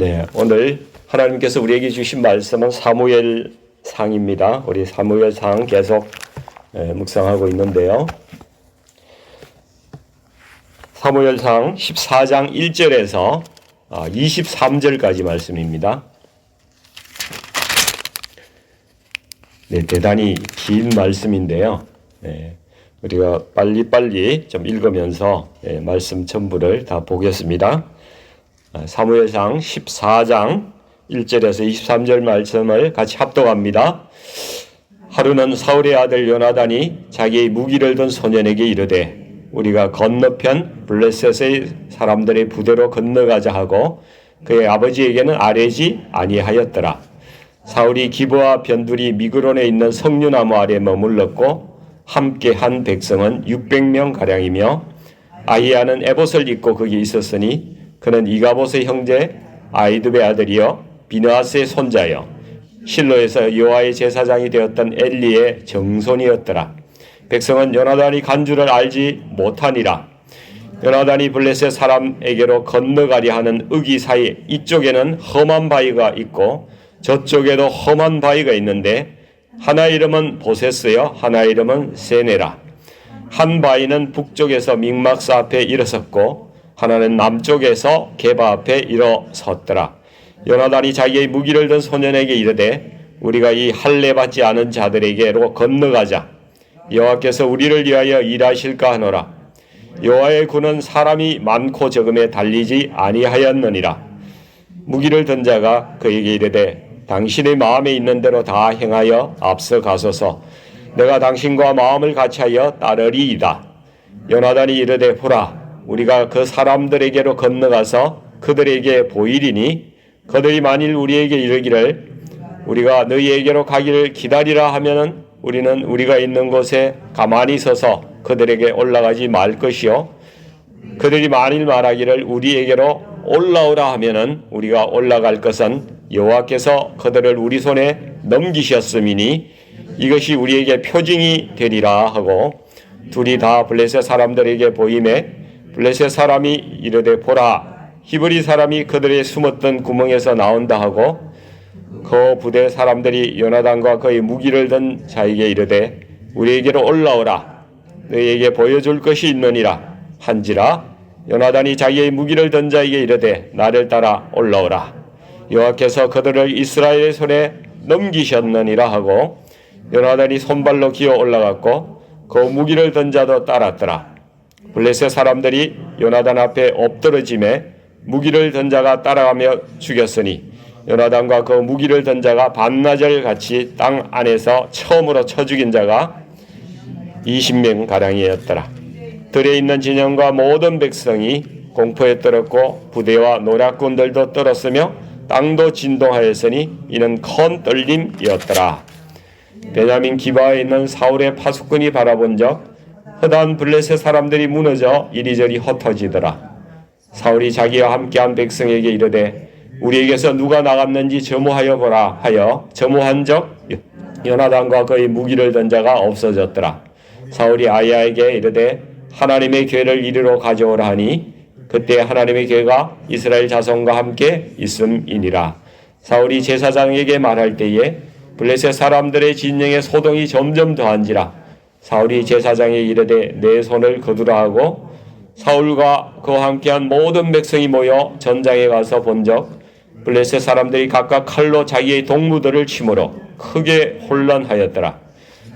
네, 오늘 하나님께서 우리에게 주신 말씀은 사무엘 상입니다. 우리 사무엘 상 계속 예, 묵상하고 있는데요. 사무엘 상 14장 1절에서 23절까지 말씀입니다. 네, 대단히 긴 말씀인데요. 네, 우리가 빨리빨리 좀 읽으면서 예, 말씀 전부를 다 보겠습니다. 아, 사무엘상 14장 1절에서 23절 말씀을 같이 합독합니다. 하루는 사울의 아들 요나단이 자기의 무기를 든 소년에게 이르되 우리가 건너편 블레셋의 사람들의 부대로 건너가자 하고 그의 아버지에게는 아뢰지 아니하였더라. 사울이 기브와 변두리 미그론에 있는 석류나무 아래 머물렀고 함께 한 백성은 600명 가량이며 아히야는 에봇을 입고 거기 있었으니 그는 이가봇의 형제 아이드의 아들이요 비느하스의 손자요 실로에서 여호와의 제사장이 되었던 엘리의 정손이었더라. 백성은 요나단이 간 줄을 알지 못하니라. 요나단이 블레셋 사람에게로 건너가려 하는 의기 사이 이쪽에는 험한 바위가 있고 저쪽에도 험한 바위가 있는데 하나 이름은 보세스요 하나 이름은 세네라. 한 바위는 북쪽에서 믹막사 앞에 일어섰고 하나는 남쪽에서 게바 앞에 일어섰더라. 요나단이 자기의 무기를 든 소년에게 이르되 우리가 이 할례 받지 않은 자들에게로 건너가자. 여호와께서 우리를 위하여 일하실까 하노라. 여호와의 군은 사람이 많고 적음에 달리지 아니하였느니라. 무기를 든 자가 그에게 이르되 당신의 마음에 있는 대로 다 행하여 앞서 가소서. 내가 당신과 마음을 같이하여 따르리이다. 요나단이 이르되 보라 우리가 그 사람들에게로 건너가서 그들에게 보이리니 그들이 만일 우리에게 이르기를 우리가 너희에게로 가기를 기다리라 하면은 우리는 우리가 있는 곳에 가만히 서서 그들에게 올라가지 말 것이요. 그들이 만일 말하기를 우리에게로 올라오라 하면은 우리가 올라갈 것은 여호와께서 그들을 우리 손에 넘기셨음이니 이것이 우리에게 표징이 되리라 하고 둘이 다 블레셋 사람들에게 보임에 블레셋 사람이 이르되 보라 히브리 사람이 그들의 숨었던 구멍에서 나온다 하고 그 부대 사람들이 요나단과 그의 무기를 든 자에게 이르되 우리에게로 올라오라. 너희에게 보여줄 것이 있느니라. 한지라 요나단이 자기의 무기를 든 자에게 이르되 나를 따라 올라오라. 여호와께서 그들을 이스라엘의 손에 넘기셨느니라 하고 요나단이 손발로 기어 올라갔고 그 무기를 든 자도 따랐더라 블레셋 사람들이 요나단 앞에 엎드러짐에 무기를 든 자가 따라가며 죽였으니 요나단과 그 무기를 든 자가 반나절 같이 땅 안에서 처음으로 쳐 죽인 자가 20명 가량이었더라. 들에 있는 진영과 모든 백성이 공포에 떨었고 부대와 노략군들도 떨었으며 땅도 진동하였으니 이는 큰 떨림이었더라. 베냐민 기바에 있는 사울의 파수꾼이 바라본 적 허다한 블레셋 사람들이 무너져 이리저리 흩어지더라. 사울이 자기와 함께한 백성에게 이르되 우리에게서 누가 나갔는지 점호하여 보라 하여 점호한 적 요나단과 그의 무기를 든 자가 없어졌더라. 사울이 아야에게 이르되 하나님의 괴를 이리로 가져오라 하니 그때 하나님의 괴가 이스라엘 자손과 함께 있음이니라. 사울이 제사장에게 말할 때에 블레셋 사람들의 진영의 소동이 점점 더한지라 사울이 제사장에 이르되 내 손을 거두라 하고 사울과 그와 함께한 모든 백성이 모여 전장에 가서 본적 블레셋 사람들이 각각 칼로 자기의 동무들을 치므로 크게 혼란하였더라.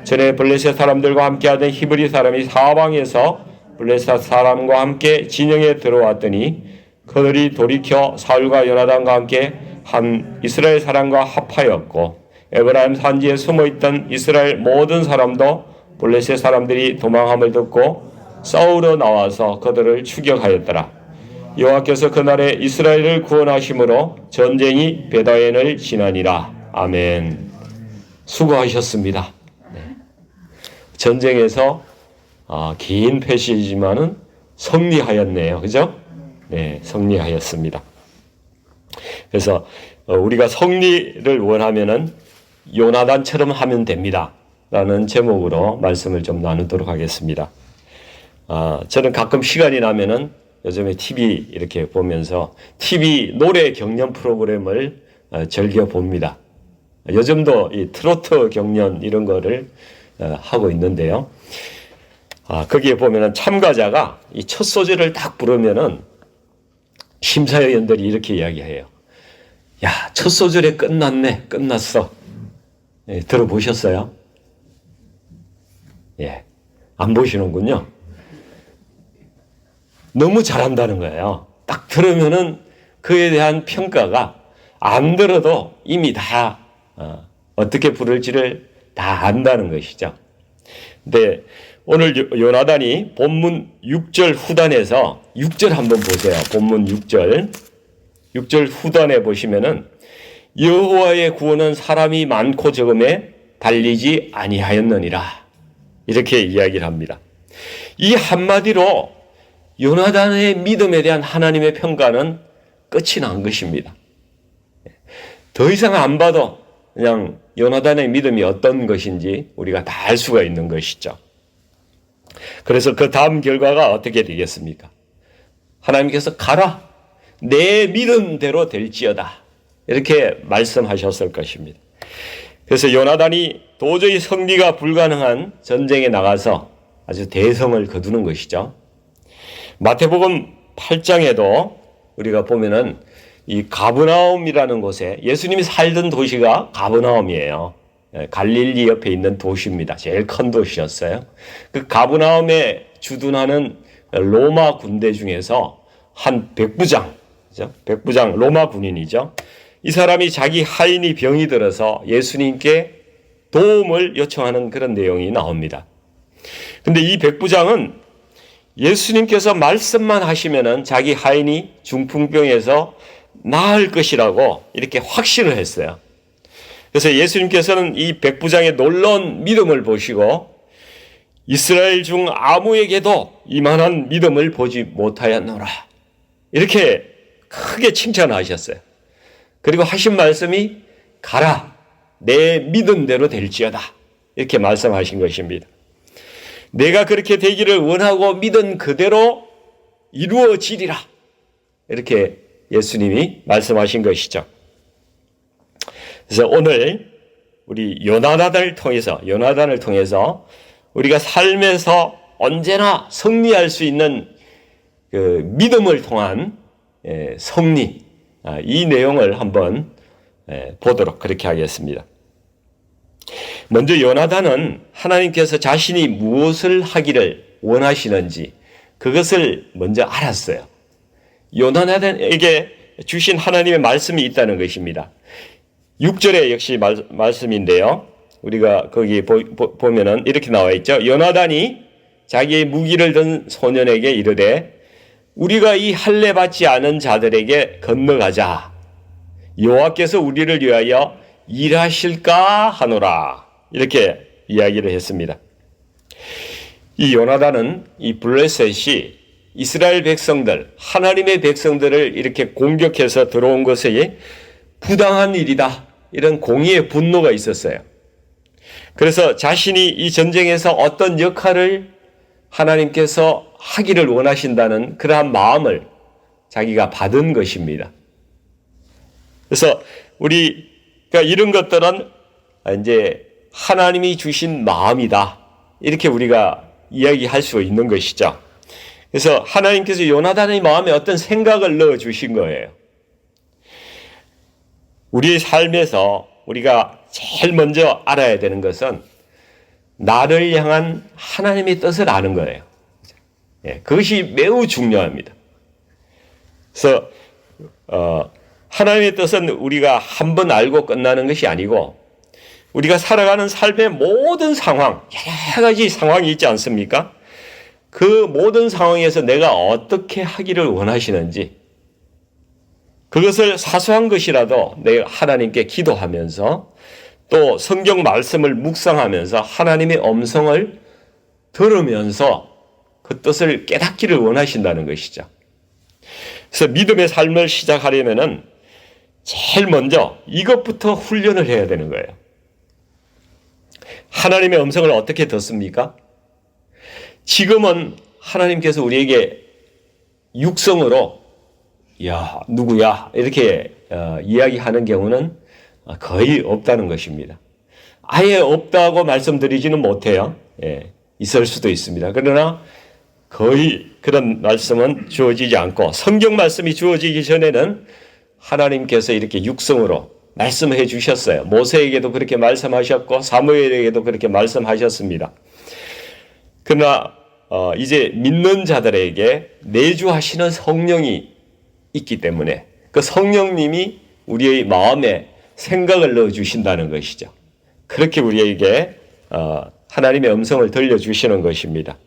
전에 블레셋 사람들과 함께하던 히브리 사람이 사방에서 블레셋 사람과 함께 진영에 들어왔더니 그들이 돌이켜 사울과 요나단과 함께 한 이스라엘 사람과 합하였고 에브라임 산지에 숨어 있던 이스라엘 모든 사람도 블레셋 사람들이 도망함을 듣고 싸우러 나와서 그들을 추격하였더라. 여호와께서 그날에 이스라엘을 구원하심으로 전쟁이 베다엔을 지나니라. 아멘. 수고하셨습니다. 네. 전쟁에서 아, 긴 패시지만은 승리하였네요. 그죠? 네, 승리하였습니다. 그래서 어, 우리가 승리를 원하면은 요나단처럼 하면 됩니다. 라는 제목으로 말씀을 좀 나누도록 하겠습니다. 아, 저는 가끔 시간이 나면은 요즘에 TV 이렇게 보면서 TV 노래 경연 프로그램을 어, 즐겨 봅니다. 요즘도 이 트로트 경연 이런 거를 어, 하고 있는데요. 아, 거기에 보면은 참가자가 이 첫 소절을 딱 부르면은 심사위원들이 이렇게 이야기해요. 야, 첫 소절에 끝났네. 끝났어. 예, 들어보셨어요? 예. 안 보시는군요. 너무 잘한다는 거예요. 딱 들으면은 그에 대한 평가가 안 들어도 이미 다 어, 떻게 부를지를 다 안다는 것이죠. 근데 오늘 요- 요나단이 본문 6절 후단에서 6절 한번 보세요. 본문 6절. 6절 후단에 보시면은 여호와의 구원은 사람이 많고 적음에 달리지 아니하였느니라. 이렇게 이야기를 합니다. 이 한마디로 요나단의 믿음에 대한 하나님의 평가는 끝이 난 것입니다. 더 이상 안 봐도 그냥 요나단의 믿음이 어떤 것인지 우리가 다 알 수가 있는 것이죠. 그래서 그 다음 결과가 어떻게 되겠습니까? 하나님께서 가라. 내 믿음대로 될지어다. 이렇게 말씀하셨을 것입니다. 그래서 요나단이 도저히 승리가 불가능한 전쟁에 나가서 아주 대성을 거두는 것이죠. 마태복음 8장에도 우리가 보면은 이 가브나움이라는 곳에 예수님이 살던 도시가 가브나움이에요. 예, 갈릴리 옆에 있는 도시입니다. 제일 큰 도시였어요. 그 가브나움에 주둔하는 로마 군대 중에서 한 백부장? 백부장 로마 군인이죠. 이 사람이 자기 하인이 병이 들어서 예수님께 도움을 요청하는 그런 내용이 나옵니다. 근데 이 백부장은 예수님께서 말씀만 하시면은 자기 하인이 중풍병에서 나을 것이라고 이렇게 확신을 했어요. 그래서 예수님께서는 이 백부장의 놀라운 믿음을 보시고 이스라엘 중 아무에게도 이만한 믿음을 보지 못하였노라. 이렇게 크게 칭찬하셨어요. 그리고 하신 말씀이 가라. 내 믿음대로 될지어다. 이렇게 말씀하신 것입니다. 내가 그렇게 되기를 원하고 믿은 그대로 이루어지리라. 이렇게 예수님이 말씀하신 것이죠. 그래서 오늘 우리 요나단을 통해서 요나단을 통해서 우리가 삶에서 언제나 승리할 수 있는 그 믿음을 통한 예, 승리 아, 이 내용을 한번 예, 보도록 그렇게 하겠습니다. 먼저 요나단은 하나님께서 자신이 무엇을 하기를 원하시는지 그것을 먼저 알았어요. 요나단에게 주신 하나님의 말씀이 있다는 것입니다. 6절에 역시 말, 말씀인데요. 우리가 거기 보, 보, 면은 이렇게 나와 있죠. 요나단이 자기의 무기를 든 소년에게 이르되 우리가 이 할례 받지 않은 자들에게 건너가자. 여호와께서 우리를 위하여 일하실까 하노라. 이렇게 이야기를 했습니다. 이 요나단은 이 블레셋이 이스라엘 백성들, 하나님의 백성들을 이렇게 공격해서 들어온 것이 부당한 일이다. 이런 공의의 분노가 있었어요. 그래서 자신이 이 전쟁에서 어떤 역할을 하나님께서 하기를 원하신다는 그러한 마음을 자기가 받은 것입니다. 그래서 우리가 이런 것들은 이제 하나님이 주신 마음이다. 이렇게 우리가 이야기할 수 있는 것이죠. 그래서 하나님께서 요나단의 마음에 어떤 생각을 넣어 주신 거예요. 우리의 삶에서 우리가 제일 먼저 알아야 되는 것은 나를 향한 하나님의 뜻을 아는 거예요. 예, 그것이 매우 중요합니다. 그래서 어, 하나님의 뜻은 우리가 한 번 알고 끝나는 것이 아니고 우리가 살아가는 삶의 모든 상황, 여러 가지 상황이 있지 않습니까? 그 모든 상황에서 내가 어떻게 하기를 원하시는지 그것을 사소한 것이라도 내가 하나님께 기도하면서 또 성경 말씀을 묵상하면서 하나님의 음성을 들으면서 그 뜻을 깨닫기를 원하신다는 것이죠. 그래서 믿음의 삶을 시작하려면은 제일 먼저 이것부터 훈련을 해야 되는 거예요. 하나님의 음성을 어떻게 듣습니까? 지금은 하나님께서 우리에게 육성으로 야 누구야 이렇게 어, 이야기하는 경우는 거의 없다는 것입니다. 아예 없다고 말씀드리지는 못해요. 예, 있을 수도 있습니다. 그러나 거의 그런 말씀은 주어지지 않고 성경 말씀이 주어지기 전에는 하나님께서 이렇게 육성으로 말씀해 주셨어요. 모세에게도 그렇게 말씀하셨고 사무엘에게도 그렇게 말씀하셨습니다. 그러나 어, 이제 믿는 자들에게 내주하시는 성령이 있기 때문에 그 성령님이 우리의 마음에 생각을 넣어 주신다는 것이죠. 그렇게 우리에게 어, 하나님의 음성을 들려 주시는 것입니다.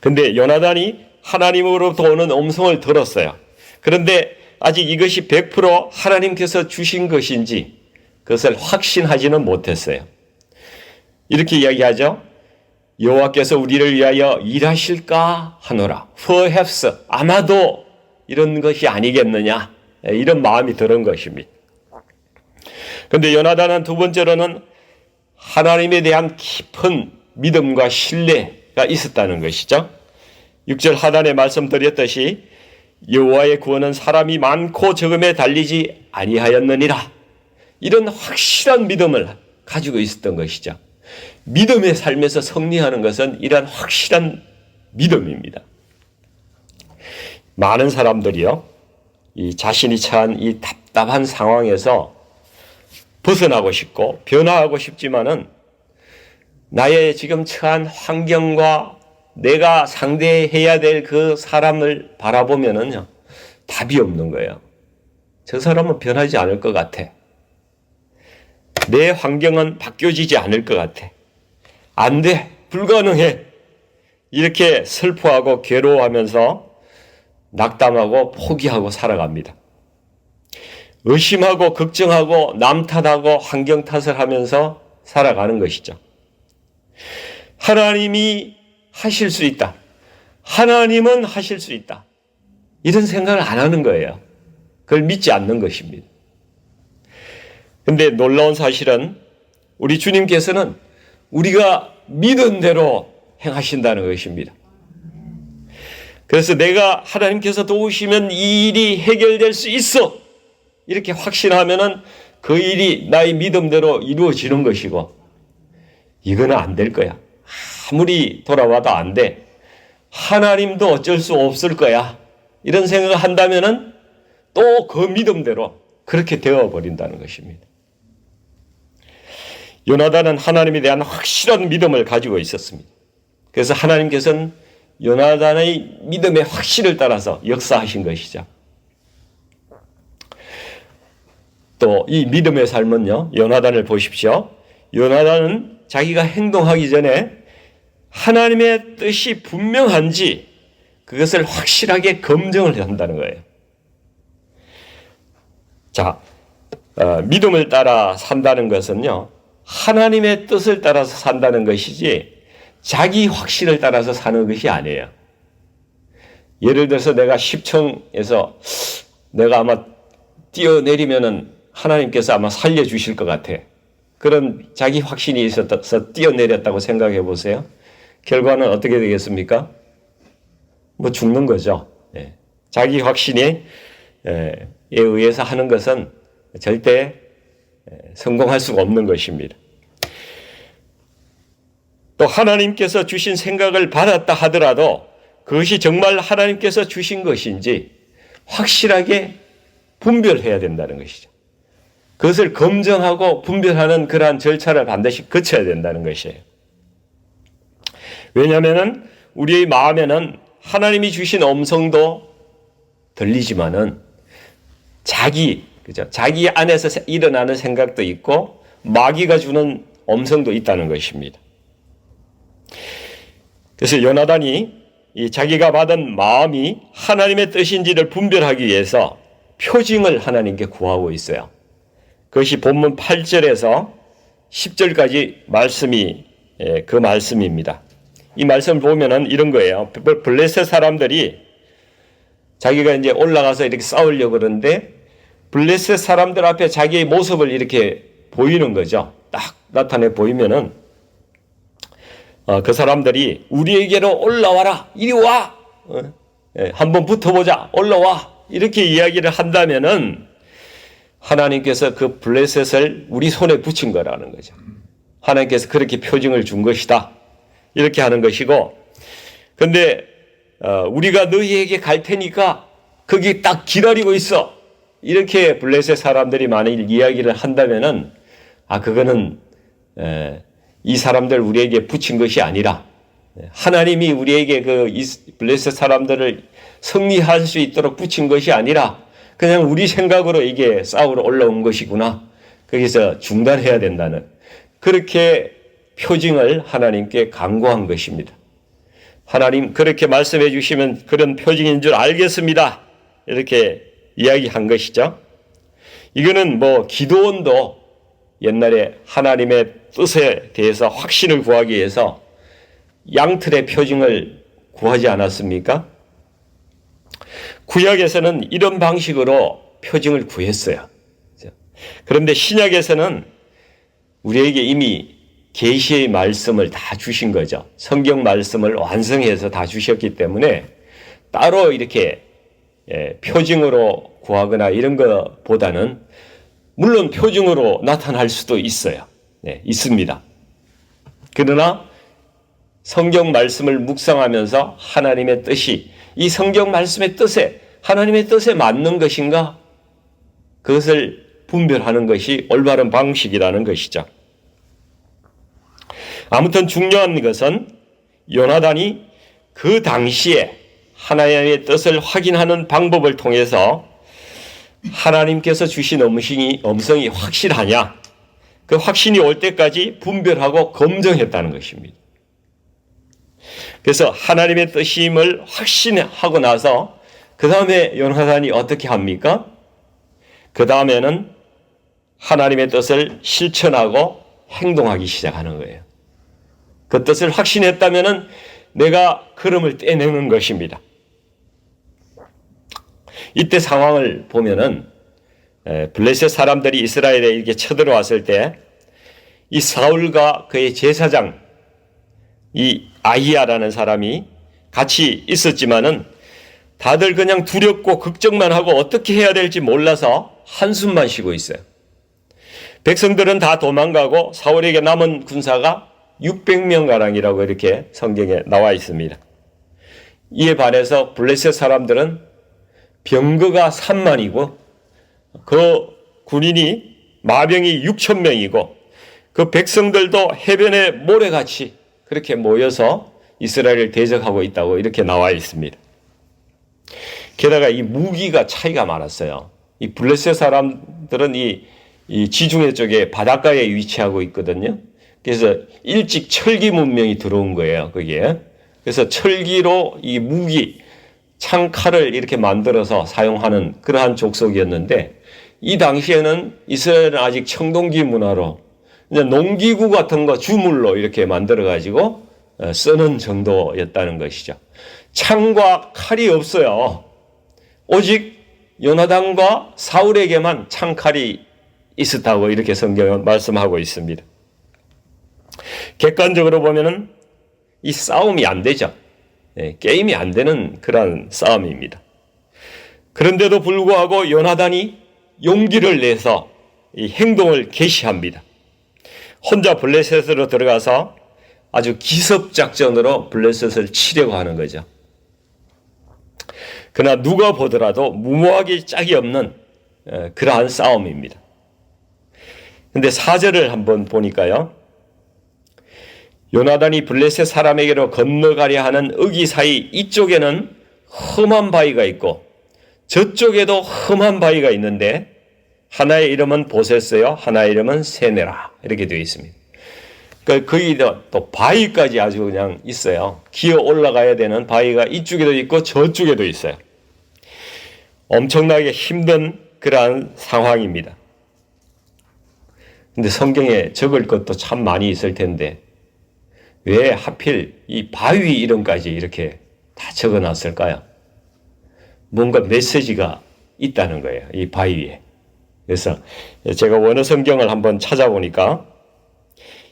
근데 요나단이 하나님으로부터 오는 음성을 들었어요. 그런데 아직 이것이 100% 하나님께서 주신 것인지 그것을 확신하지는 못했어요. 이렇게 이야기하죠. 여호와께서 우리를 위하여 일하실까 하노라. Perhaps 아마도 이런 것이 아니겠느냐 이런 마음이 드는 것입니다. 그런데 요나단은 두 번째로는 하나님에 대한 깊은 믿음과 신뢰가 있었다는 것이죠. 6절 하단에 말씀드렸듯이 여호와의 구원은 사람이 많고 적음에 달리지 아니하였느니라. 이런 확실한 믿음을 가지고 있었던 것이죠. 믿음의 삶에서 승리하는 것은 이러한 확실한 믿음입니다. 많은 사람들이요, 이 자신이 처한 이 답답한 상황에서 벗어나고 싶고 변화하고 싶지만은 나의 지금 처한 환경과 내가 상대해야 될 그 사람을 바라보면은요, 답이 없는 거예요. 저 사람은 변하지 않을 것 같아. 내 환경은 바뀌어지지 않을 것 같아. 안 돼. 불가능해. 이렇게 슬퍼하고 괴로워하면서 낙담하고 포기하고 살아갑니다. 의심하고 걱정하고 남 탓하고 환경 탓을 하면서 살아가는 것이죠. 하나님이 하실 수 있다. 하나님은 하실 수 있다. 이런 생각을 안 하는 거예요. 그걸 믿지 않는 것입니다. 근데 놀라운 사실은 우리 주님께서는 우리가 믿은 대로 행하신다는 것입니다. 그래서 내가 하나님께서 도우시면 이 일이 해결될 수 있어. 이렇게 확신하면은 그 일이 나의 믿음대로 이루어지는 것이고, 이거는 안 될 거야. 아무리 돌아와도 안 돼. 하나님도 어쩔 수 없을 거야. 이런 생각을 한다면은 또 그 믿음대로 그렇게 되어버린다는 것입니다. 요나단은 하나님에 대한 확실한 믿음을 가지고 있었습니다. 그래서 하나님께서는 요나단의 믿음의 확신을 따라서 역사하신 것이죠. 또 이 믿음의 삶은요, 요나단을 보십시오. 요나단은 자기가 행동하기 전에 하나님의 뜻이 분명한지 그것을 확실하게 검증을 한다는 거예요. 자, 어, 믿음을 따라 산다는 것은요, 하나님의 뜻을 따라서 산다는 것이지 자기 확신을 따라서 사는 것이 아니에요. 예를 들어서 내가 10층에서 내가 아마 뛰어내리면은 하나님께서 아마 살려주실 것 같아. 그런 자기 확신이 있어서 뛰어내렸다고 생각해 보세요. 결과는 어떻게 되겠습니까? 뭐 죽는 거죠. 예. 자기 확신에 의해서 하는 것은 절대 성공할 수가 없는 것입니다. 또 하나님께서 주신 생각을 받았다 하더라도 그것이 정말 하나님께서 주신 것인지 확실하게 분별해야 된다는 것이죠. 그것을 검증하고 분별하는 그러한 절차를 반드시 거쳐야 된다는 것이에요. 왜냐하면 우리의 마음에는 하나님이 주신 음성도 들리지만은 자기 그죠? 자기 안에서 일어나는 생각도 있고 마귀가 주는 음성도 있다는 것입니다. 그래서 요나단이 이 자기가 받은 마음이 하나님의 뜻인지를 분별하기 위해서 표징을 하나님께 구하고 있어요. 그것이 본문 8절에서 10절까지 말씀이 예, 그 말씀입니다. 이 말씀을 보면은 이런 거예요. 블레셋 사람들이 자기가 이제 올라가서 이렇게 싸우려고 그러는데 블레셋 사람들 앞에 자기의 모습을 이렇게 보이는 거죠. 딱 나타내 보이면은 어, 그 사람들이 우리에게로 올라와라 이리 와 어? 예, 한번 붙어보자. 올라와. 이렇게 이야기를 한다면은 하나님께서 그 블레셋을 우리 손에 붙인 거라는 거죠. 하나님께서 그렇게 표징을 준 것이다. 이렇게 하는 것이고, 근데 어, 우리가 너희에게 갈 테니까 거기 딱 기다리고 있어. 이렇게 블레셋 사람들이 만일 이야기를 한다면은 아 그거는 에, 이 사람들 우리에게 붙인 것이 아니라 하나님이 우리에게 그 블레셋 사람들을 승리할 수 있도록 붙인 것이 아니라 그냥 우리 생각으로 이게 싸우러 올라온 것이구나. 거기서 중단해야 된다는 그렇게 표징을 하나님께 강구한 것입니다. 하나님 그렇게 말씀해 주시면 그런 표징인 줄 알겠습니다. 이렇게 이야기한 것이죠. 이거는 뭐 기도원도 옛날에 하나님의 뜻에 대해서 확신을 구하기 위해서 양틀의 표징을 구하지 않았습니까? 구약에서는 이런 방식으로 표징을 구했어요. 그런데 신약에서는 우리에게 이미 계시의 말씀을 다 주신 거죠. 성경 말씀을 완성해서 다 주셨기 때문에 따로 이렇게 예, 표징으로 구하거나 이런 것보다는 물론 표징으로 나타날 수도 있어요. 네, 있습니다. 그러나 성경 말씀을 묵상하면서 하나님의 뜻이 이 성경 말씀의 뜻에 하나님의 뜻에 맞는 것인가? 그것을 분별하는 것이 올바른 방식이라는 것이죠. 아무튼 중요한 것은 요나단이 그 당시에 하나님의 뜻을 확인하는 방법을 통해서 하나님께서 주신 음성이, 음성이 확실하냐? 그 확신이 올 때까지 분별하고 검증했다는 것입니다. 그래서 하나님의 뜻임을 확신하고 나서 그 다음에 요나단이 어떻게 합니까? 그 다음에는 하나님의 뜻을 실천하고 행동하기 시작하는 거예요. 그 뜻을 확신했다면은 내가 걸음을 떼내는 것입니다. 이때 상황을 보면은 블레셋 사람들이 이스라엘에 이렇게 쳐들어왔을 때 이 사울과 그의 제사장 이 아히야라는 사람이 같이 있었지만은 다들 그냥 두렵고 걱정만 하고 어떻게 해야 될지 몰라서 한숨만 쉬고 있어요. 백성들은 다 도망가고 사울에게 남은 군사가 600명 가량이라고 이렇게 성경에 나와 있습니다. 이에 반해서 블레셋 사람들은 병거가 3만이고 그 군인이 마병이 6천 명이고 그 백성들도 해변에 모래같이 그렇게 모여서 이스라엘을 대적하고 있다고 이렇게 나와 있습니다. 게다가 이 무기가 차이가 많았어요. 이 블레셋 사람들은 이, 이 지중해 쪽에 바닷가에 위치하고 있거든요. 그래서 일찍 철기 문명이 들어온 거예요, 거기에. 그래서 철기로 이 무기, 창칼을 이렇게 만들어서 사용하는 그러한 족속이었는데 이 당시에는 이스라엘은 아직 청동기 문화로 이제 농기구 같은 거 주물로 이렇게 만들어 가지고 어, 쓰는 정도였다는 것이죠. 창과 칼이 없어요. 오직 요나단과 사울에게만 창칼이 있었다고 이렇게 성경은 말씀하고 있습니다. 객관적으로 보면은 이 싸움이 안 되죠. 예, 게임이 안 되는 그런 싸움입니다. 그런데도 불구하고 요나단이 용기를 내서 이 행동을 개시합니다. 혼자 블레셋으로 들어가서 아주 기습 작전으로 블레셋을 치려고 하는 거죠. 그러나 누가 보더라도 무모하기 짝이 없는 그러한 싸움입니다. 근데 사절을 한번 보니까요. 요나단이 블레셋 사람에게로 건너가려 하는 의기 사이 이쪽에는 험한 바위가 있고 저쪽에도 험한 바위가 있는데 하나의 이름은 보세스요 하나의 이름은 세네라 이렇게 되어 있습니다. 그러니까 또 바위까지 아주 그냥 있어요. 기어 올라가야 되는 바위가 이쪽에도 있고 저쪽에도 있어요. 엄청나게 힘든 그러한 상황입니다. 근데 성경에 적을 것도 참 많이 있을 텐데 왜 하필 이 바위 이름까지 이렇게 다 적어 놨을까요? 뭔가 메시지가 있다는 거예요. 이 바위에. 그래서 제가 원어 성경을 한번 찾아보니까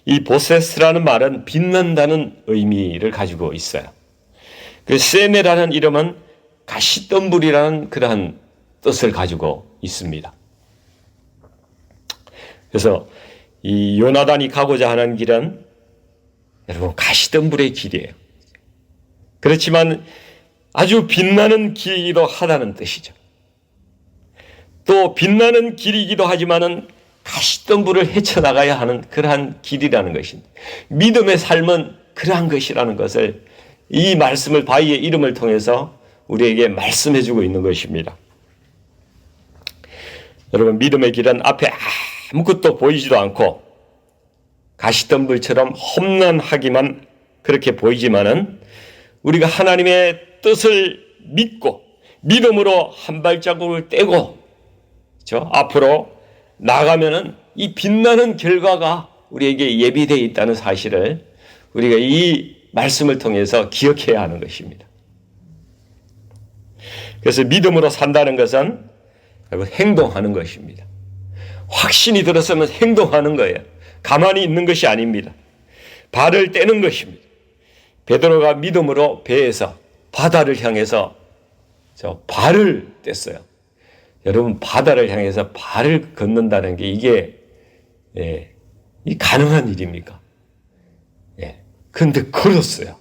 이 보세스라는 말은 빛난다는 의미를 가지고 있어요. 그 세네라는 이름은 가시덤불이라는 그러한 뜻을 가지고 있습니다. 그래서 이 요나단이 가고자 하는 길은 여러분 가시덤불의 길이에요. 그렇지만 아주 빛나는 길이기도 하다는 뜻이죠. 또 빛나는 길이기도 하지만은 가시덤불을 헤쳐나가야 하는 그러한 길이라는 것입니다. 믿음의 삶은 그러한 것이라는 것을 이 말씀을 바위의 이름을 통해서 우리에게 말씀해 주고 있는 것입니다. 여러분, 믿음의 길은 앞에 아무것도 보이지도 않고 가시덤불처럼 험난하기만 그렇게 보이지만은 우리가 하나님의 뜻을 믿고 믿음으로 한 발자국을 떼고 저 앞으로 나가면은 이 빛나는 결과가 우리에게 예비되어 있다는 사실을 우리가 이 말씀을 통해서 기억해야 하는 것입니다. 그래서 믿음으로 산다는 것은 행동하는 것입니다. 확신이 들었으면 행동하는 거예요. 가만히 있는 것이 아닙니다. 발을 떼는 것입니다. 베드로가 믿음으로 배에서 바다를 향해서 저 발을 뗐어요. 여러분 바다를 향해서 발을 걷는다는 게 이게 예, 이 가능한 일입니까? 예. 근데 걸었어요.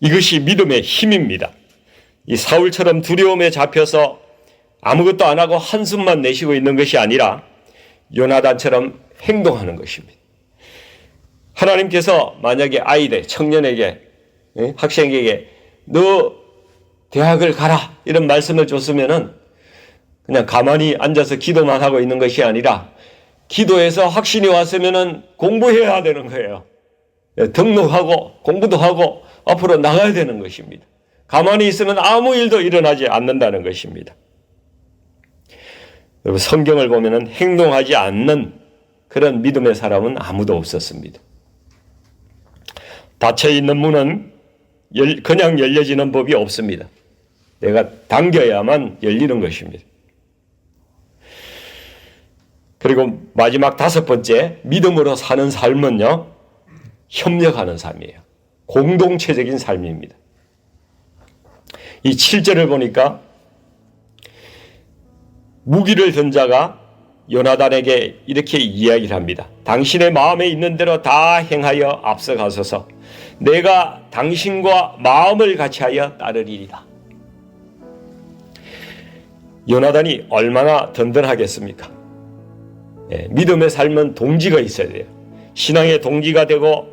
이것이 믿음의 힘입니다. 이 사울처럼 두려움에 잡혀서 아무것도 안 하고 한숨만 내쉬고 있는 것이 아니라 요나단처럼 행동하는 것입니다. 하나님께서 만약에 아이들, 청년에게, 예, 학생에게 너 대학을 가라 이런 말씀을 줬으면은 그냥 가만히 앉아서 기도만 하고 있는 것이 아니라 기도해서 확신이 왔으면은 공부해야 되는 거예요. 예, 등록하고 공부도 하고 앞으로 나가야 되는 것입니다. 가만히 있으면 아무 일도 일어나지 않는다는 것입니다. 여러분 성경을 보면은 행동하지 않는 그런 믿음의 사람은 아무도 없었습니다. 닫혀 있는 문은 그냥 열려지는 법이 없습니다. 내가 당겨야만 열리는 것입니다. 그리고 마지막 다섯 번째 믿음으로 사는 삶은요 협력하는 삶이에요. 공동체적인 삶입니다. 이 7절을 보니까 무기를 든 자가 요나단에게 이렇게 이야기를 합니다. 당신의 마음에 있는 대로 다 행하여 앞서가소서. 내가 당신과 마음을 같이하여 따르리이다. 요나단이 얼마나 든든하겠습니까? 예, 믿음의 삶은 동지가 있어야 돼요. 신앙의 동기가 되고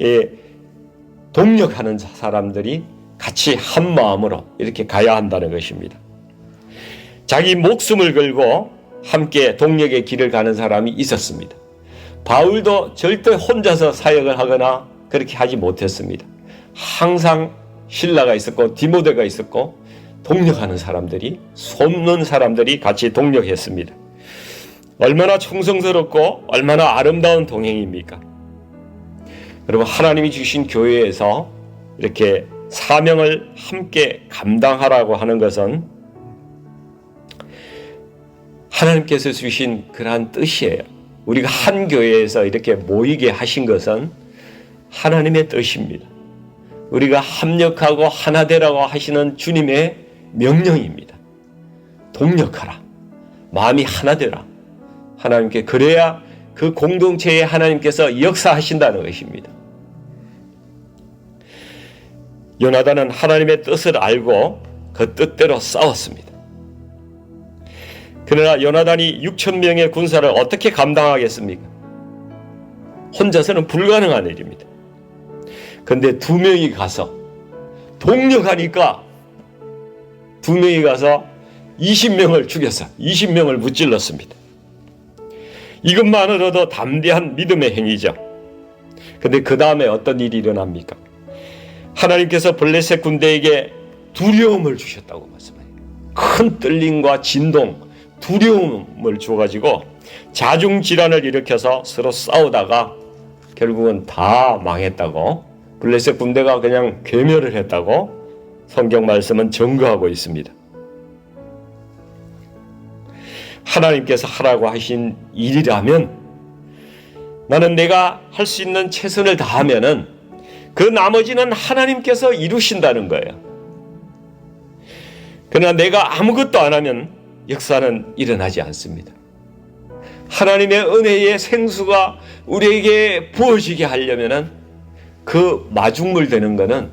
예, 동력하는 사람들이 같이 한 마음으로 이렇게 가야 한다는 것입니다. 자기 목숨을 걸고 함께 동력의 길을 가는 사람이 있었습니다. 바울도 절대 혼자서 사역을 하거나 그렇게 하지 못했습니다. 항상 신라가 있었고 디모데가 있었고 동력하는 사람들이 솜는 사람들이 같이 동력했습니다. 얼마나 충성스럽고 얼마나 아름다운 동행입니까? 여러분 하나님이 주신 교회에서 이렇게 사명을 함께 감당하라고 하는 것은 하나님께서 주신 그러한 뜻이에요. 우리가 한 교회에서 이렇게 모이게 하신 것은 하나님의 뜻입니다. 우리가 합력하고 하나 되라고 하시는 주님의 명령입니다. 동력하라. 마음이 하나 되라. 하나님께 그래야 그 공동체에 하나님께서 역사하신다는 것입니다. 요나단은 하나님의 뜻을 알고 그 뜻대로 싸웠습니다. 그러나 요나단이 6천 명의 군사를 어떻게 감당하겠습니까? 혼자서는 불가능한 일입니다. 근데 두 명이 가서 동력하니까 두 명이 가서 20명을 죽였어. 20명을 무찔렀습니다. 이것만으로도 담대한 믿음의 행위죠. 근데 그 다음에 어떤 일이 일어납니까? 하나님께서 블레셋 군대에게 두려움을 주셨다고 말씀해요. 큰 떨림과 진동, 두려움을 줘가지고 자중 질환을 일으켜서 서로 싸우다가 결국은 다 망했다고 블레셋 군대가 그냥 괴멸을 했다고 성경 말씀은 증거하고 있습니다. 하나님께서 하라고 하신 일이라면 나는 내가 할 수 있는 최선을 다하면은 그 나머지는 하나님께서 이루신다는 거예요. 그러나 내가 아무것도 안 하면 역사는 일어나지 않습니다. 하나님의 은혜의 생수가 우리에게 부어지게 하려면은 그 마중물 되는 것은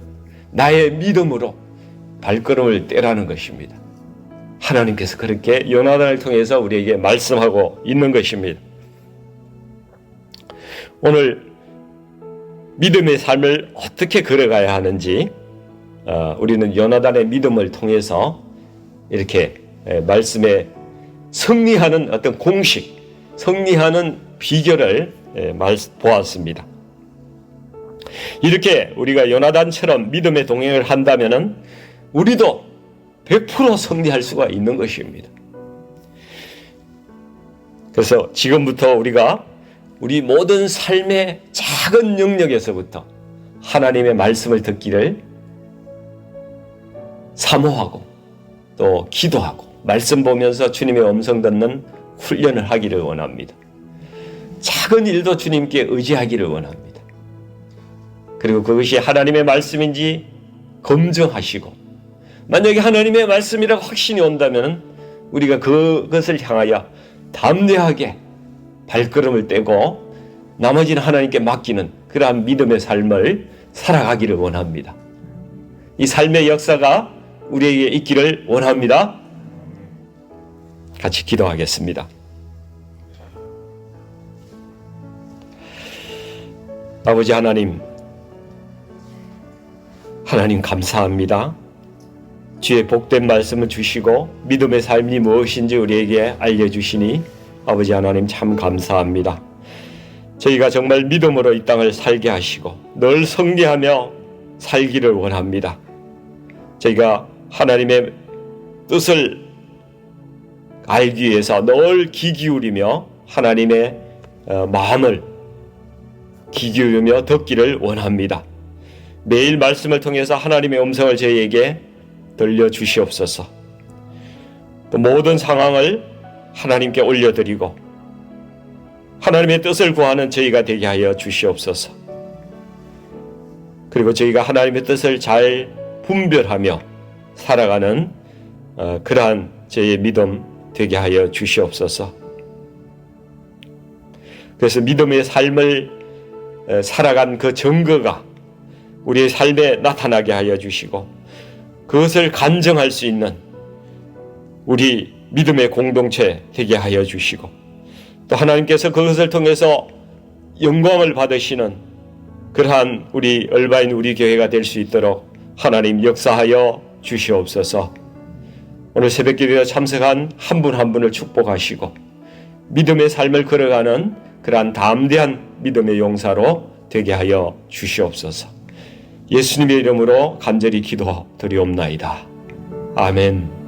나의 믿음으로 발걸음을 떼라는 것입니다. 하나님께서 그렇게 요나단을 통해서 우리에게 말씀하고 있는 것입니다. 오늘 믿음의 삶을 어떻게 걸어가야 하는지 어, 우리는 요나단의 믿음을 통해서 이렇게 에, 말씀에 승리하는 어떤 공식, 승리하는 비결을 에, 말, 보았습니다. 이렇게 우리가 요나단처럼 믿음의 동행을 한다면은 우리도 100% 승리할 수가 있는 것입니다. 그래서 지금부터 우리가 우리 모든 삶의 작은 영역에서부터 하나님의 말씀을 듣기를 사모하고 또 기도하고 말씀 보면서 주님의 음성 듣는 훈련을 하기를 원합니다. 작은 일도 주님께 의지하기를 원합니다. 그리고 그것이 하나님의 말씀인지 검증하시고 만약에 하나님의 말씀이라고 확신이 온다면 우리가 그것을 향하여 담대하게 발걸음을 떼고 나머지는 하나님께 맡기는 그러한 믿음의 삶을 살아가기를 원합니다. 이 삶의 역사가 우리에게 있기를 원합니다. 같이 기도하겠습니다. 아버지 하나님, 하나님 감사합니다. 주의 복된 말씀을 주시고 믿음의 삶이 무엇인지 우리에게 알려주시니 아버지 하나님 참 감사합니다. 저희가 정말 믿음으로 이 땅을 살게 하시고 늘 성리하며 살기를 원합니다. 저희가 하나님의 뜻을 알기 위해서 늘 귀 기울이며 하나님의 어, 마음을 귀 기울이며 듣기를 원합니다. 매일 말씀을 통해서 하나님의 음성을 저희에게 들려 주시옵소서. 또 모든 상황을 하나님께 올려드리고 하나님의 뜻을 구하는 저희가 되게 하여 주시옵소서. 그리고 저희가 하나님의 뜻을 잘 분별하며 살아가는 어, 그러한 저희의 믿음 되게 하여 주시옵소서. 그래서 믿음의 삶을 어, 살아간 그 증거가 우리의 삶에 나타나게 하여 주시고 그것을 간증할 수 있는 우리 믿음의 공동체 되게 하여 주시고 또 하나님께서 그것을 통해서 영광을 받으시는 그러한 우리 얼바인 우리 교회가 될 수 있도록 하나님 역사하여 주시옵소서. 오늘 새벽 기도에 참석한 한분한 분을 축복하시고 믿음의 삶을 걸어가는 그러한 담대한 믿음의 용사로 되게 하여 주시옵소서. 예수님의 이름으로 간절히 기도 드리옵나이다. 아멘.